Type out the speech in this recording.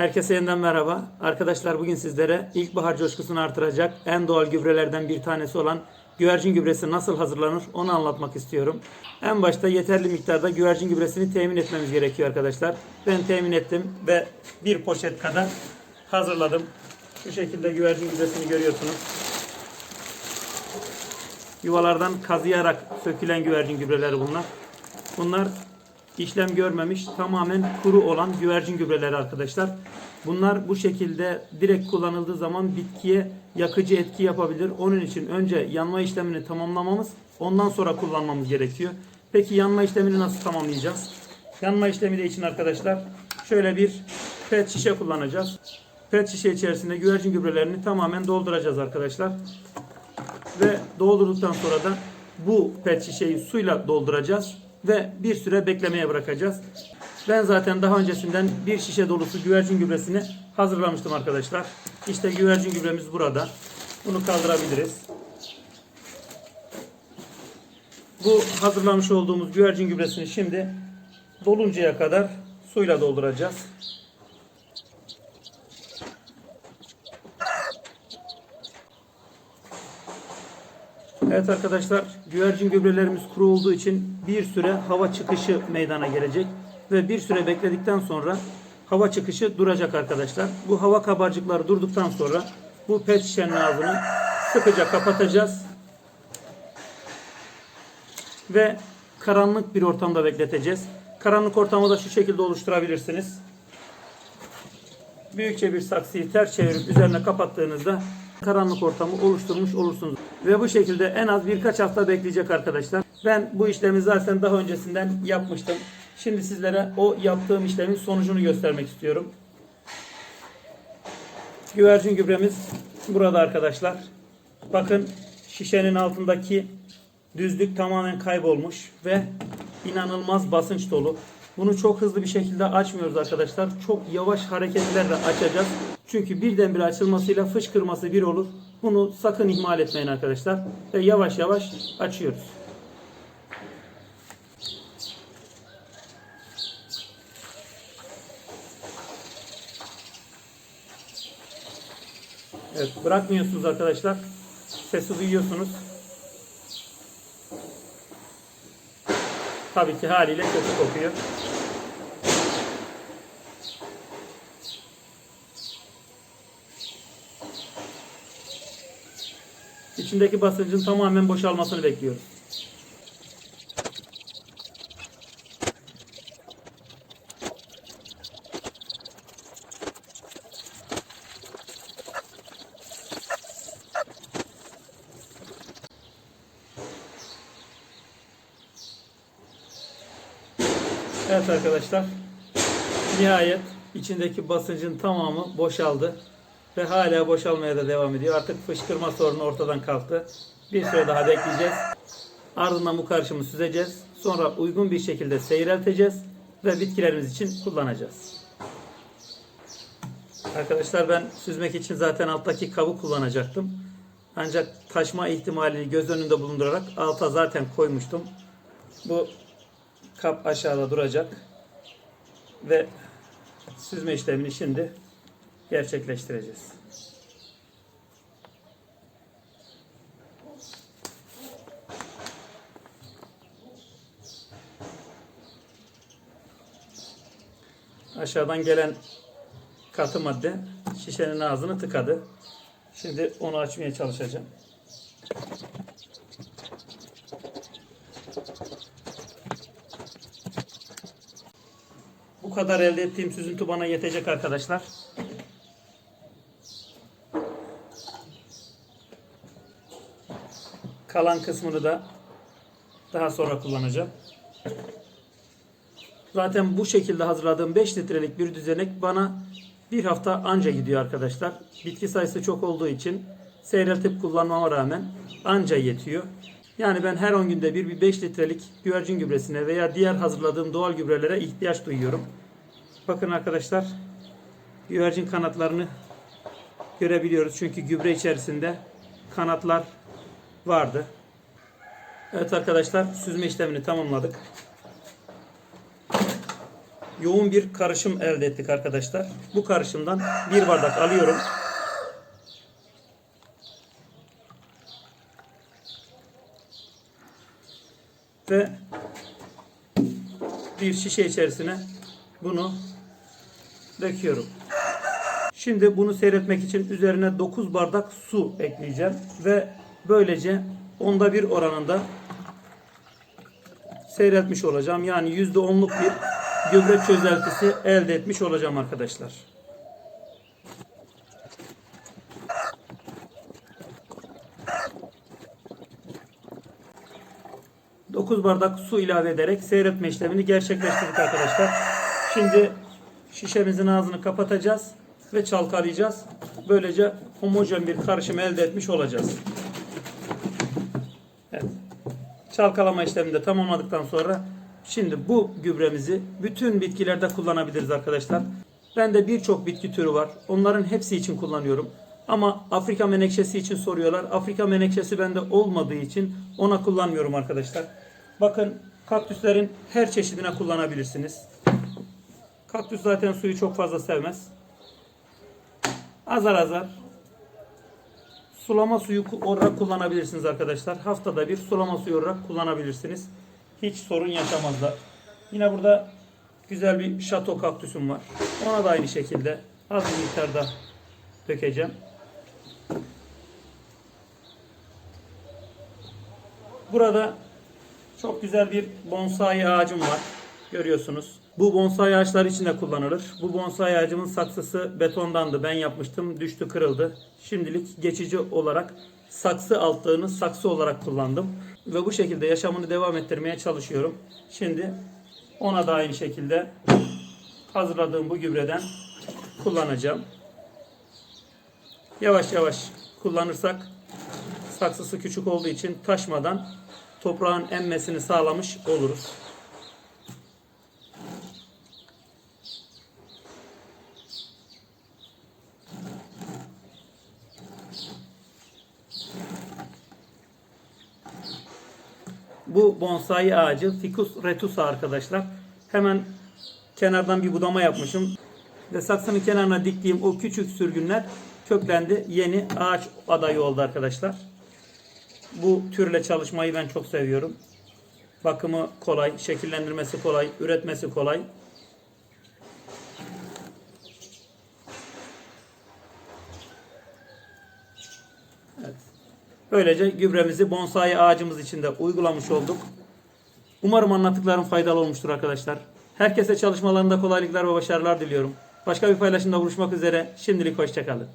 Herkese yeniden merhaba. Arkadaşlar bugün sizlere ilkbahar coşkusunu artıracak en doğal gübrelerden bir tanesi olan güvercin gübresi nasıl hazırlanır onu anlatmak istiyorum. En başta yeterli miktarda güvercin gübresini temin etmemiz gerekiyor arkadaşlar. Ben temin ettim ve bir poşet kadar hazırladım. Şu şekilde güvercin gübresini görüyorsunuz. Yuvalardan kazıyarak sökülen güvercin gübreleri bunlar. Bunlar işlem görmemiş tamamen kuru olan güvercin gübreleri arkadaşlar. Bunlar bu şekilde direkt kullanıldığı zaman bitkiye yakıcı etki yapabilir. Onun için önce yanma işlemini tamamlamamız ondan sonra kullanmamız gerekiyor. Peki yanma işlemini nasıl tamamlayacağız? Yanma işlemi de için arkadaşlar şöyle bir pet şişe kullanacağız. Pet şişe içerisinde güvercin gübrelerini tamamen dolduracağız arkadaşlar. Ve doldurduktan sonra da bu pet şişeyi suyla dolduracağız ve bir süre beklemeye bırakacağız. Ben zaten daha öncesinden bir şişe dolusu güvercin gübresini hazırlamıştım arkadaşlar. İşte güvercin gübremiz burada. Bunu kaldırabiliriz. Bu hazırlamış olduğumuz güvercin gübresini şimdi doluncaya kadar suyla dolduracağız. Evet arkadaşlar güvercin gübrelerimiz kuru olduğu için bir süre hava çıkışı meydana gelecek ve bir süre bekledikten sonra hava çıkışı duracak arkadaşlar. Bu hava kabarcıkları durduktan sonra bu pet şişenin ağzını sıkıca kapatacağız ve karanlık bir ortamda bekleteceğiz. Karanlık ortamı da şu şekilde oluşturabilirsiniz. Büyükçe bir saksıyı ters çevirip üzerine kapattığınızda karanlık ortamı oluşturmuş olursunuz. Ve bu şekilde en az birkaç hafta bekleyecek arkadaşlar. Ben bu işlemi zaten daha öncesinden yapmıştım. Şimdi sizlere o yaptığım işlemin sonucunu göstermek istiyorum. Güvercin gübremiz burada arkadaşlar. Bakın şişenin altındaki düzlük tamamen kaybolmuş ve inanılmaz basınç dolu. Bunu çok hızlı bir şekilde açmıyoruz arkadaşlar. Çok yavaş hareketlerle açacağız. Çünkü birdenbire açılmasıyla fışkırması bir olur. Bunu sakın ihmal etmeyin arkadaşlar. Ve yavaş yavaş açıyoruz. Evet bırakmıyorsunuz arkadaşlar. Sesi duyuyorsunuz. Tabii ki haliyle kötü kokuyor. İçindeki basıncın tamamen boşalmasını bekliyoruz. Evet arkadaşlar. Nihayet içindeki basıncın tamamı boşaldı. Ve hala boşalmaya da devam ediyor. Artık fışkırma sorunu ortadan kalktı. Bir süre daha bekleyeceğiz. Ardından bu karışımı süzeceğiz. Sonra uygun bir şekilde seyrelteceğiz. Ve bitkilerimiz için kullanacağız. Arkadaşlar ben süzmek için zaten alttaki kabı kullanacaktım. Ancak taşma ihtimalini göz önünde bulundurarak alta zaten koymuştum. Bu kap aşağıda duracak. Ve süzme işlemini şimdi gerçekleştireceğiz. Aşağıdan gelen katı madde şişenin ağzını tıkadı. Şimdi onu açmaya çalışacağım. Bu kadar elde ettiğim süzüntü bana yetecek arkadaşlar. Kalan kısmını da daha sonra kullanacağım. Zaten bu şekilde hazırladığım 5 litrelik bir düzenek bana bir hafta anca gidiyor arkadaşlar. Bitki sayısı çok olduğu için seyreltip kullanmama rağmen anca yetiyor. Yani ben her 10 günde bir, bir 5 litrelik güvercin gübresine veya diğer hazırladığım doğal gübrelere ihtiyaç duyuyorum. Bakın arkadaşlar güvercin kanatlarını görebiliyoruz. Çünkü gübre içerisinde kanatlar vardı. Evet arkadaşlar süzme işlemini tamamladık. yoğun bir karışım elde ettik arkadaşlar. Bu karışımdan bir bardak alıyorum. Ve bir şişe içerisine bunu döküyorum. Şimdi bunu seyretmek için üzerine 9 bardak su ekleyeceğim ve böylece onda bir oranında seyretmiş olacağım. Yani %10'luk bir gübre çözeltisi elde etmiş olacağım arkadaşlar. Dokuz bardak su ilave ederek seyretme işlemini gerçekleştirdik arkadaşlar. Şimdi şişemizin ağzını kapatacağız ve çalkalayacağız. Böylece homojen bir karışım elde etmiş olacağız. Çalkalama işlemini de tamamladıktan sonra şimdi bu gübremizi bütün bitkilerde kullanabiliriz arkadaşlar. Bende birçok bitki türü var. Onların hepsi için kullanıyorum. Ama Afrika menekşesi için soruyorlar. Afrika menekşesi bende olmadığı için ona kullanmıyorum arkadaşlar. Bakın kaktüslerin her çeşidine kullanabilirsiniz. Kaktüs zaten suyu çok fazla sevmez. Azar azar sulama suyu olarak kullanabilirsiniz arkadaşlar. Haftada bir sulama suyu olarak kullanabilirsiniz. Hiç sorun yaşamazlar. Yine burada güzel bir şato kaktüsüm var. Ona da aynı şekilde az bir miktarda dökeceğim. Burada çok güzel bir bonsai ağacım var. Görüyorsunuz. Bu bonsai ağaçları için de kullanılır. Bu bonsai ağacımın saksısı betondandı. Ben yapmıştım. Düştü kırıldı. Şimdilik geçici olarak saksı altlığını saksı olarak kullandım. Ve bu şekilde yaşamını devam ettirmeye çalışıyorum. Şimdi ona da aynı şekilde hazırladığım bu gübreden kullanacağım. Yavaş yavaş kullanırsak saksısı küçük olduğu için taşmadan toprağın emmesini sağlamış oluruz. Bu bonsai ağacı Ficus retusa arkadaşlar. Hemen kenardan bir budama yapmışım. Ve saksının kenarına diktiğim o küçük sürgünler köklendi. Yeni ağaç adayı oldu arkadaşlar. Bu türle çalışmayı ben çok seviyorum. Bakımı kolay, şekillendirmesi kolay, üretmesi kolay. Evet. Böylece gübremizi bonsai ağacımız için de uygulamış olduk. Umarım anlattıklarım faydalı olmuştur arkadaşlar. Herkese çalışmalarında kolaylıklar ve başarılar diliyorum. Başka bir paylaşımda buluşmak üzere. Şimdilik hoşçakalın.